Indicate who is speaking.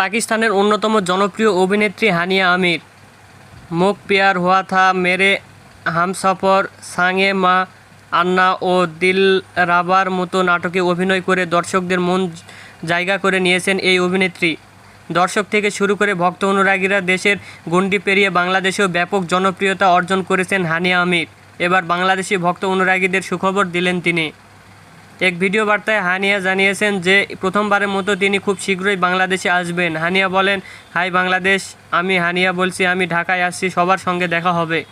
Speaker 1: পাকিস্তানের অন্যতম জনপ্রিয় অভিনেত্রী হানিয়া আমির। মুখ পেয়ার হুয়া থা মেরে হামসফর, সাঙে মা আন্না ও দিল রাবার মতো নাটকে অভিনয় করে দর্শকদের মন জায়গা করে নিয়েছেন এই অভিনেত্রী। দর্শক থেকে শুরু করে ভক্ত অনুরাগীরা দেশের গণ্ডি পেরিয়ে বাংলাদেশেও ব্যাপক জনপ্রিয়তা অর্জন করেছেন হানিয়া আমির। এবার বাংলাদেশি ভক্ত অনুরাগীদের সুখবর দিলেন তিনি। এক ভিডিও বার্তায় হানিয়া জানিয়েছেন যে, প্রথমবারের মতো তিনি খুব শীঘ্রই বাংলাদেশে আসবেন। হানিয়া বলেন, হাই বাংলাদেশ, আমি হানিয়া বলছি, আমি ঢাকায় আসছি, সবার সঙ্গে দেখা হবে।